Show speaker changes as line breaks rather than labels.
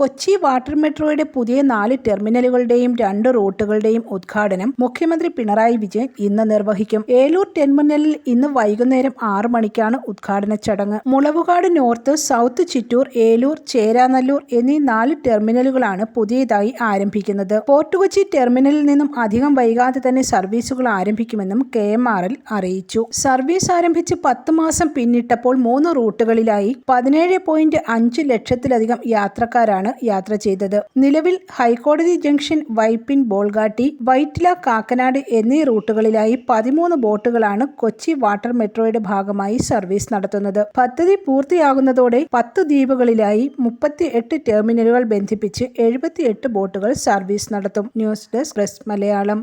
Kochi water മെട്രോയുടെ പുതിയ നാല് ടെർമിനലുകളുടെയും രണ്ട് റൂട്ടുകളുടെയും ഉദ്ഘാടനം മുഖ്യമന്ത്രി പിണറായി വിജയൻ ഇന്ന് നിർവഹിക്കും. ഏലൂർ ടെർമിനലിൽ ഇന്ന് വൈകുന്നേരം ആറ് മണിക്കാണ് ഉദ്ഘാടന ചടങ്ങ്. മുളവുകാട് നോർത്ത് സൗത്ത് ചിറ്റൂർ ഏലൂർ ചേരാനല്ലൂർ എന്നീ നാല് ടെർമിനലുകളാണ് പുതിയതായി ആരംഭിക്കുന്നത്. പോർട്ട് കൊച്ചി ടെർമിനലിൽ നിന്നും അധികം വൈകാതെ തന്നെ സർവീസുകൾ ആരംഭിക്കുമെന്നും കെ എം ആർ എൽ അറിയിച്ചു. സർവീസ് ആരംഭിച്ച് പത്ത് മാസം പിന്നിട്ടപ്പോൾ മൂന്ന് റൂട്ടുകളിലായി പതിനേഴ് ലക്ഷത്തിലധികം യാത്രക്കാരാണ് യാത്ര ചെയ്തത്. നിലവിൽ ഹൈക്കോടതി ജംഗ്ഷൻ വൈപ്പിൻ ബോൾഗാട്ടി വൈറ്റില കാക്കനാട് എന്നീ റൂട്ടുകളിലായി പതിമൂന്ന് ബോട്ടുകളാണ് കൊച്ചി വാട്ടർ മെട്രോയുടെ ഭാഗമായി സർവീസ് നടത്തുന്നത്. പദ്ധതി പൂർത്തിയാകുന്നതോടെ പത്ത് ദ്വീപുകളിലായി മുപ്പത്തി എട്ട് ടെർമിനലുകൾ ബന്ധിപ്പിച്ച് എഴുപത്തി എട്ട് ബോട്ടുകൾ സർവീസ് നടത്തും.
News desk press Malayalam.